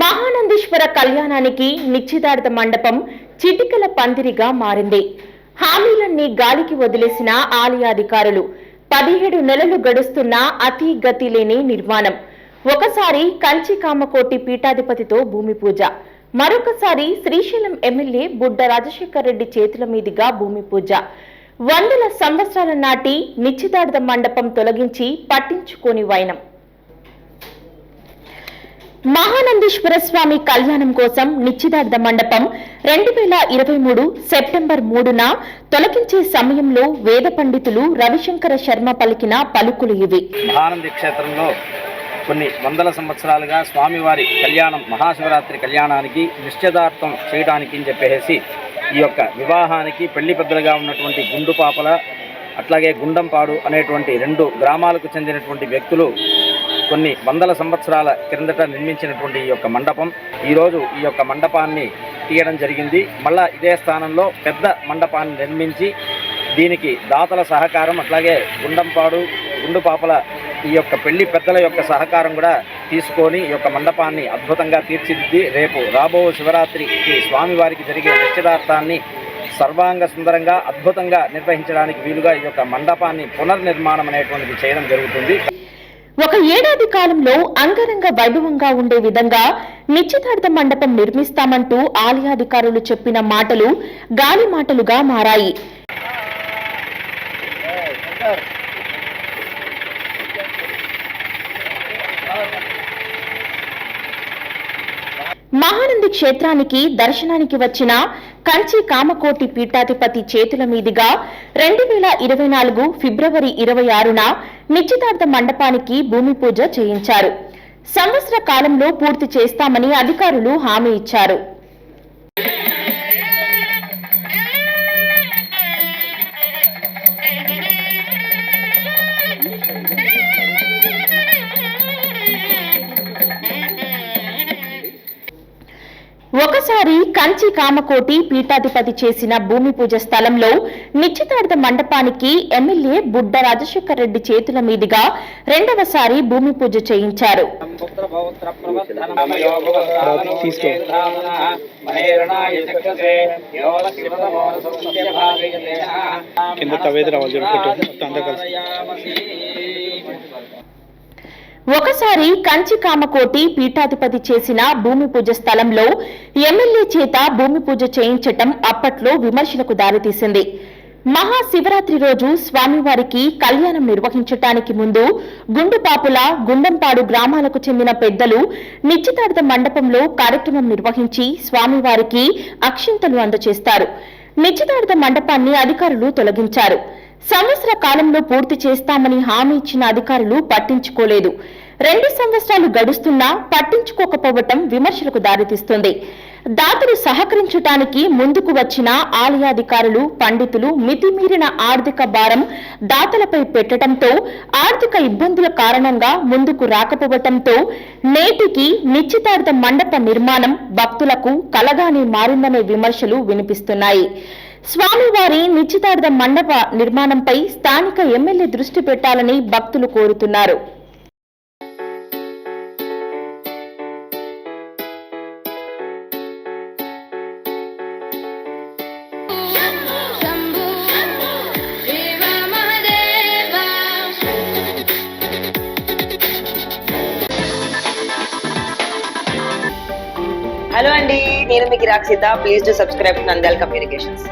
మహానందీశ్వర కళ్యాణానికి నిశ్చితార్థ మండపం చిటికల పందిరిగా మారింది. హామీలన్నీ గాలికి వదిలేసిన ఆలయాధికారులు పదిహేడు నెలలు గడుస్తున్న అతి గతి లేని నిర్మాణం. ఒకసారి కంచి కామకోటి పీఠాధిపతితో భూమి పూజ. మరొకసారి శ్రీశైలం ఎమ్మెల్యే బుడ్డ రాజశేఖర్ రెడ్డి చేతుల మీదుగా భూమి పూజ. వందల సంవత్సరాల నాటి నిశ్చితార్థ మండపం తొలగించి పట్టించుకోని వైనం. మహానందీశ్వర స్వామి కళ్యాణం కోసం నిశ్చితార్థ మండపం రెండు వేల ఇరవై మూడు సెప్టెంబర్ మూడున తొలగించే సమయంలో వేద పండితులు రవిశంకర శర్మ పలికిన పలుకులు ఇవి. మహానంది క్షేత్రంలో కొన్ని వందల సంవత్సరాలుగా స్వామివారి కళ్యాణం మహాశివరాత్రి కళ్యాణానికి నిశ్చితార్థం చేయడానికి అని చెప్పేసి ఈ యొక్క వివాహానికి పెళ్ళి పెద్దలుగా ఉన్నటువంటి గుండుపాపల అట్లాగే గుండంపాడు అనేటువంటి రెండు గ్రామాలకు చెందినటువంటి వ్యక్తులు కొన్ని వందల సంవత్సరాల క్రిందట నిర్మించినటువంటి ఈ యొక్క మండపం. ఈరోజు ఈ యొక్క మండపాన్ని తీయడం జరిగింది. మళ్ళా ఇదే స్థానంలో పెద్ద మండపాన్ని నిర్మించి దీనికి దాతల సహకారం అట్లాగే గుండంపాడు గుండుపాపల ఈ యొక్క పెళ్ళి పెద్దల యొక్క సహకారం కూడా తీసుకొని ఈ యొక్క మండపాన్ని అద్భుతంగా తీర్చిదిద్ది రేపు రాబో శివరాత్రికి స్వామివారికి జరిగే నిశ్చితార్థాన్ని సర్వాంగ సుందరంగా అద్భుతంగా నిర్వహించడానికి వీలుగా ఈ యొక్క మండపాన్ని పునర్నిర్మాణం అనేటువంటిది చేయడం జరుగుతుంది. ఒక ఏడాది కాలంలో అంగరంగ వైభవంగా ఉండే విధంగా నిశ్చితార్థ మండపం నిర్మిస్తామంటూ ఆలయాధికారులు చెప్పిన మాటలు గాలి మాటలుగా మారాయి. మహానంది క్షేత్రానికి దర్శనానికి వచ్చిన కంచి కామకోటి పీఠాధిపతి చేతుల మీదుగా రెండు వేల ఇరవై నాలుగు ఫిబ్రవరి ఇరవై ఆరున నిశ్చితార్థ మండపానికి భూమి పూజ చేయించారు. సంవత్సర కాలంలో పూర్తి చేస్తామని అధికారులు హామీ ఇచ్చారు. ఒకసారి కంచి కామకోటి పీఠాధిపతి చేసిన భూమి పూజ స్థలంలో నిశ్చితార్థ మండపానికి ఎమ్మెల్యే బుడ్డ రాజశేఖర్ రెడ్డి చేతుల మీదుగా రెండవసారి భూమి పూజ చేయించారు. కింద ఒకసారి కంచి కామకోటి పీఠాధిపతి చేసిన భూమి పూజ స్థలంలో ఎమ్మెల్యే చేత భూమి పూజ చేయించటం అప్పట్లో విమర్శలకు దారితీసింది. మహాశివరాత్రి రోజు స్వామివారికి కళ్యాణం నిర్వహించటానికి ముందు గుండుపాపుల గుండంపాడు గ్రామాలకు చెందిన పెద్దలు నిశ్చితార్థ మండపంలో కార్యక్రమం నిర్వహించి స్వామివారికి అక్షింతలు అందజేస్తారు. నిశ్చితార్థ మండపాన్ని అధికారులు తొలగించారు. సంవత్సర కాలంలో పూర్తి చేస్తామని హామీ ఇచ్చిన అధికారులు పట్టించుకోలేదు. రెండు సంవత్సరాలు గడుస్తున్నా పట్టించుకోకపోవటం విమర్శలకు దారితీస్తుంది. దాతలు సహకరించటానికి ముందుకు వచ్చిన ఆలయాధికారులు పండితులు మితిమీరిన ఆర్థిక భారం దాతలపై పెట్టడంతో ఆర్థిక ఇబ్బందుల కారణంగా ముందుకు రాకపోవటంతో నేటికి నిశ్చితార్థ మండప నిర్మాణం భక్తులకు కలగానే మారిందనే విమర్శలు వినిపిస్తున్నాయి. స్వామివారి నిశ్చితార్థ మండప నిర్మాణంపై స్థానిక ఎమ్మెల్యే దృష్టి పెట్టాలని భక్తులు కోరుతున్నారు. హలో అండి నేను మీకు Rakshita please to subscribe Nandal communications